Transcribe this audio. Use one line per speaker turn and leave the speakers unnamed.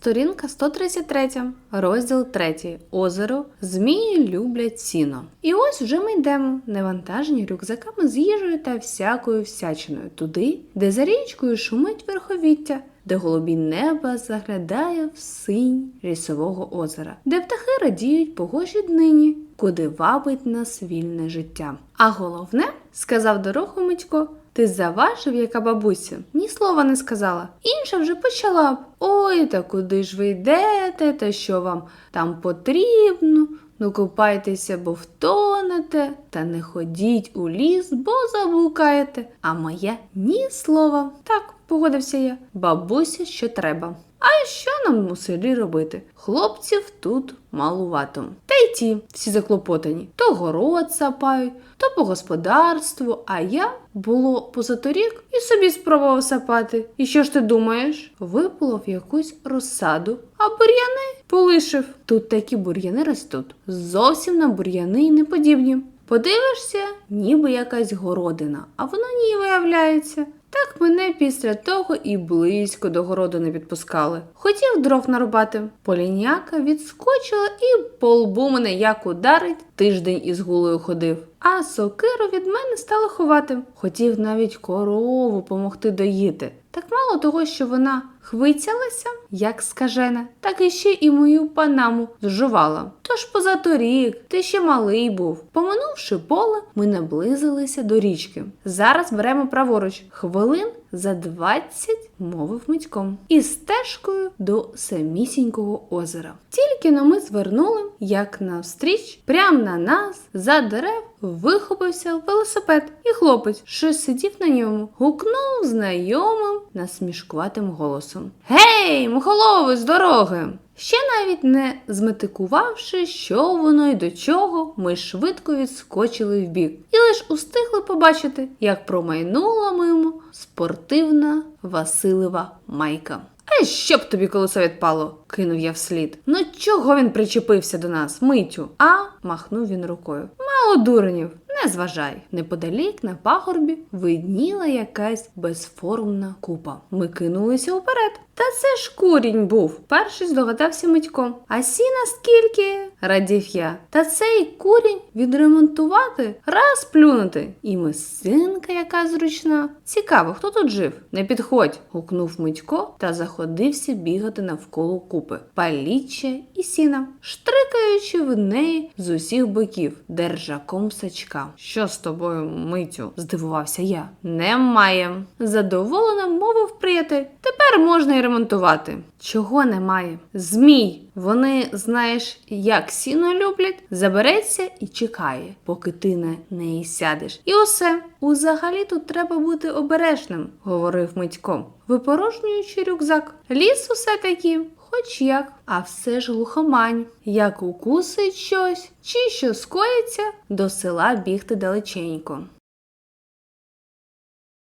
Сторінка 133, розділ 3. Озеро. Змії люблять сіно. І ось вже ми йдемо, невантажені рюкзаками з їжею та всякою всячиною, туди, де за річкою шумить верховіття, де голубі неба заглядає в синь лісового озера, де птахи радіють погожі днині, куди вабить нас вільне життя. А головне, сказав дорогу Митько, ти заважив, яка бабуся, ні слова не сказала. Інша вже почала б. Ой, та куди ж ви йдете, та що вам там потрібно? Ну купайтеся, бо втонете, та не ходіть у ліс, бо заблукаєте. А моя ні слова. Так, погодився я. Бабуся, що треба. А що нам у селі робити? Хлопців тут малувато. Та й ті всі заклопотані. То город сапають, то по господарству, а я було позаторік і собі спробував сапати. І що ж ти думаєш? Виполов якусь розсаду, а бур'яни полишив. Тут такі бур'яни ростуть. Зовсім на бур'яни й не подібні. Подивишся, ніби якась городина, а воно ні виявляється. Так мене після того і близько до городу не підпускали. Хотів дров нарубати. Поліняка відскочила і по лбу мене як ударить, тиждень із гулою ходив. А сокиру від мене стало ховати. Хотів навіть корову помогти доїти. Так мало того, що вона хвицялася, як скажена, так і ще і мою панаму зжувала. Тож позаторік, ти ще малий був. Поминувши поле, ми наблизилися до річки. Зараз беремо праворуч. Хвилин за 20 мовив Митьком. І стежкою до самісінького озера. Тільки но ми звернули, як навстріч, прямо на нас, за дерев, вихопився велосипед, і хлопець, що сидів на ньому, гукнув знайомим насмішкуватим голосом: Гей, мухолови з дороги! Ще навіть не зметикувавши, що воно й до чого, ми швидко відскочили вбік і лиш устигли побачити, як промайнула мимо спортивна Василева майка. А щоб тобі колесо відпало, кинув я вслід. Ну чого він причепився до нас, митю? А махнув він рукою. Мало дурнів, не зважай. Неподалік на пагорбі видніла якась безформна купа. Ми кинулися вперед. Та це ж курінь був. Перший здогадався Митько. А сіна скільки? радів я. Та цей курінь відремонтувати, раз плюнути. І мисинка яка зручна. Цікаво, хто тут жив? Не підходь, гукнув Митько та заходився бігати навколо купи. Паліччя і сіна, штрикаючи в неї з усіх боків, держаком сачка. Що з тобою, митю? здивувався я. Немає. Задоволено мовив приятель. Тепер можна й ремонтувати. Чого немає? Змій. Вони, знаєш, як сіно люблять, забереться і чекає, поки ти на неї сядеш. І усе. Узагалі тут треба бути обережним, говорив Митько, випорожнюючи рюкзак. Ліс усе таки, хоч як, а все ж глухомань. Як укусить щось, чи що скоїться, до села бігти далеченько.